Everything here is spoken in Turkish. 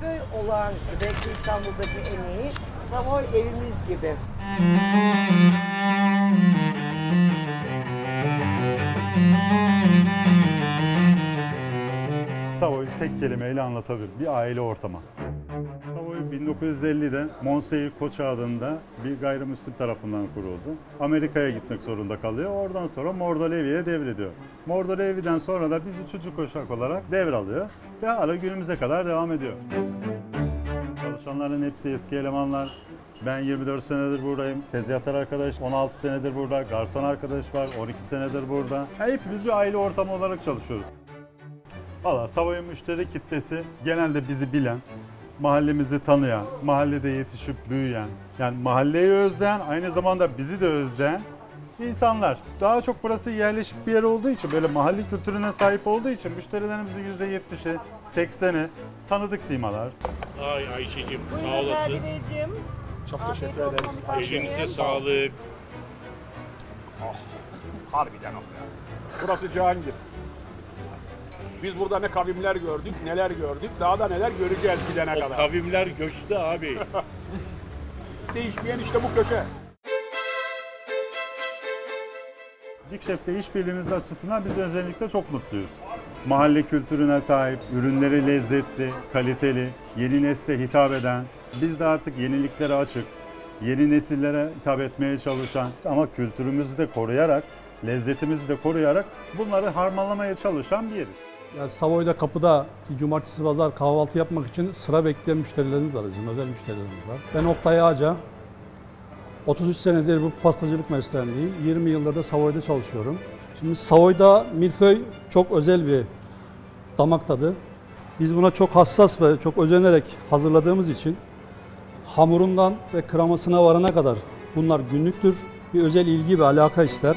milföy olağanüstü. Belki İstanbul'daki en iyi. Savoy evimiz gibi. Savoy tek kelimeyle anlatabilir. Bir aile ortamı. Savoy 1950'de Monseir Koç adında bir gayrimüslim tarafından kuruldu. Amerika'ya gitmek zorunda kalıyor. Oradan sonra Mordalevi'ye devrediyor. Mordalevi'den sonra da biz üçüncü kuşak olarak devralıyor. Ve hala günümüze kadar devam ediyor. Çalışanların hepsi eski elemanlar. Ben 24 senedir buradayım. Tezgahtar arkadaş 16 senedir burada. Garson arkadaş var 12 senedir burada. Hepimiz bir aile ortamı olarak çalışıyoruz. Valla Savoy müşteri kitlesi genelde bizi bilen, mahallemizi tanıyan, mahallede yetişip büyüyen, yani mahalleyi özleyen, aynı zamanda bizi de özleyen insanlar. Daha çok burası yerleşik bir yer olduğu için, böyle mahalle kültürüne sahip olduğu için müşterilerimizin %70'i, 80'i tanıdık simalar. Ay Ayşe'cim sağ olasın. Çok teşekkür ederiz. Elinize sağlık. Harbiden o ya. Burası Cihangir. Biz burada ne kavimler gördük, neler gördük, daha da neler göreceğiz gidene O kadar. kavimler göçtü abi. Değişmeyen işte bu köşe. Big Chef'le işbirliğimiz açısından biz özellikle çok mutluyuz. Mahalle kültürüne sahip, ürünleri lezzetli, kaliteli, yeni nesle hitap eden, biz de artık yeniliklere açık, yeni nesillere hitap etmeye çalışan ama kültürümüzü de koruyarak, lezzetimizi de koruyarak bunları harmanlamaya çalışan bir yeriz. Yani Savoy'da kapıda cumartesi pazar kahvaltı yapmak için sıra bekleyen müşterilerimiz var bizim, özel müşterilerimiz var. Ben Oktay Ağaca, 33 senedir bu pastacılık mesleğindeyim. 20 yıldır da Savoy'da çalışıyorum. Şimdi Savoy'da milföy çok özel bir damak tadı. Biz buna çok hassas ve çok özenerek hazırladığımız için hamurundan ve kremasına varana kadar bunlar günlüktür. Bir özel ilgi ve alaka ister.